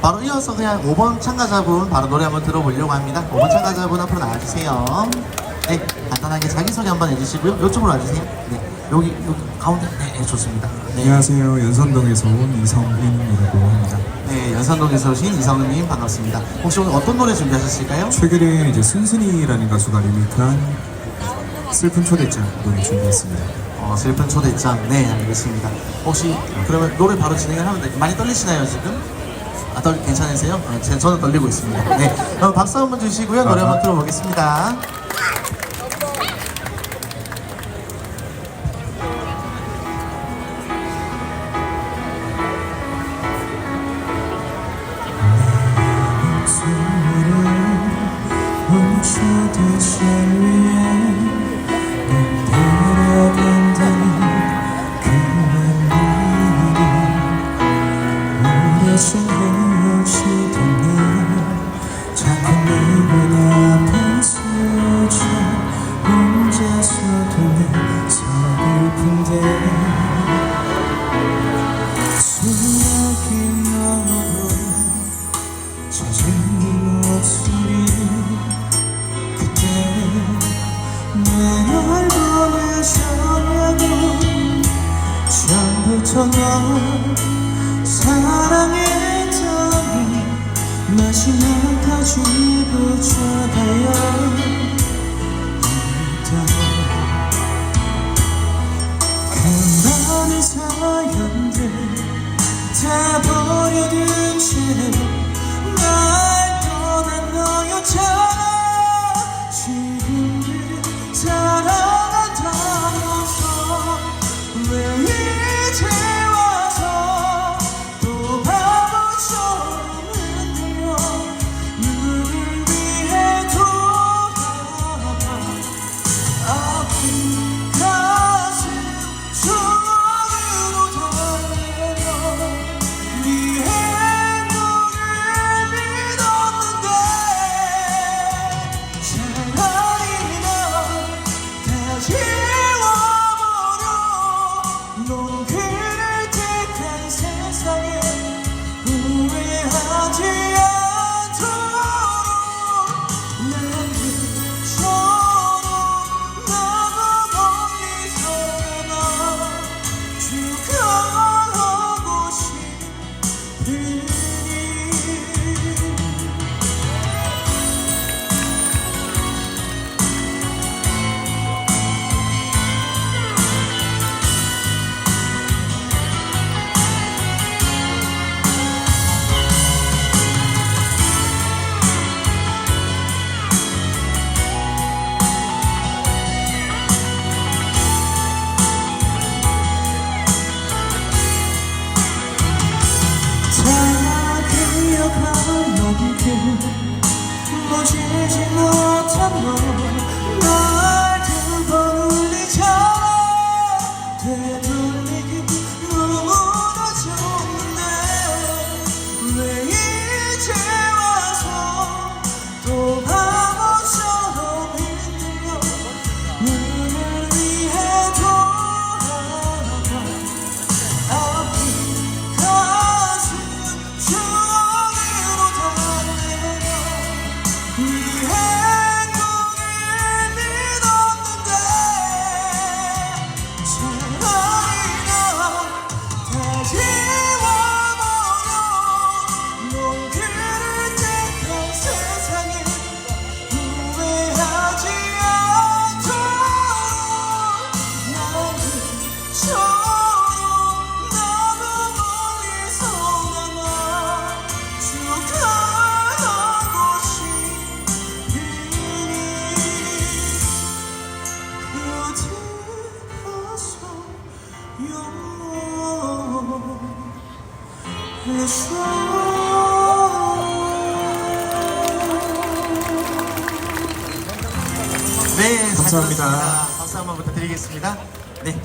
바로 이어서 그냥 5번 참가자분 바로 노래 한번 들어보려고 합니다. 5번 참가자분 앞으로 나와주세요. 네, 간단하게 자기소개 한번 해주시고요. 이쪽으로 와주세요. 네, 여기, 여기 가운데. 네, 네, 좋습니다. 네, 안녕하세요. 연산동에서 온 이성인이라고 합니다. 네, 연산동에서 오신 이성은님 반갑습니다. 혹시 오늘 어떤 노래 준비하셨을까요? 최근에 이제 순순이라는 가수가 리메이크한 슬픈 초대장 노래 준비했습니다. 어, 슬픈 초대장. 네, 알겠습니다. 혹시 그러면 노래 바로 진행을 하면 돼. 많이 떨리시나요, 지금? 아, 떨, 괜찮으세요? 어, 제- 저는 떨리고 있습니다. 네. 그럼 박수 한번 주시고요. 노래 한번 들어보겠습니다. 사랑했더니 마지막까지 붙여가야 기억한 만큼 모시지 못한 너 네행 네, 잘 감사합니다. 박수 한번 부탁드리겠습니다. 네.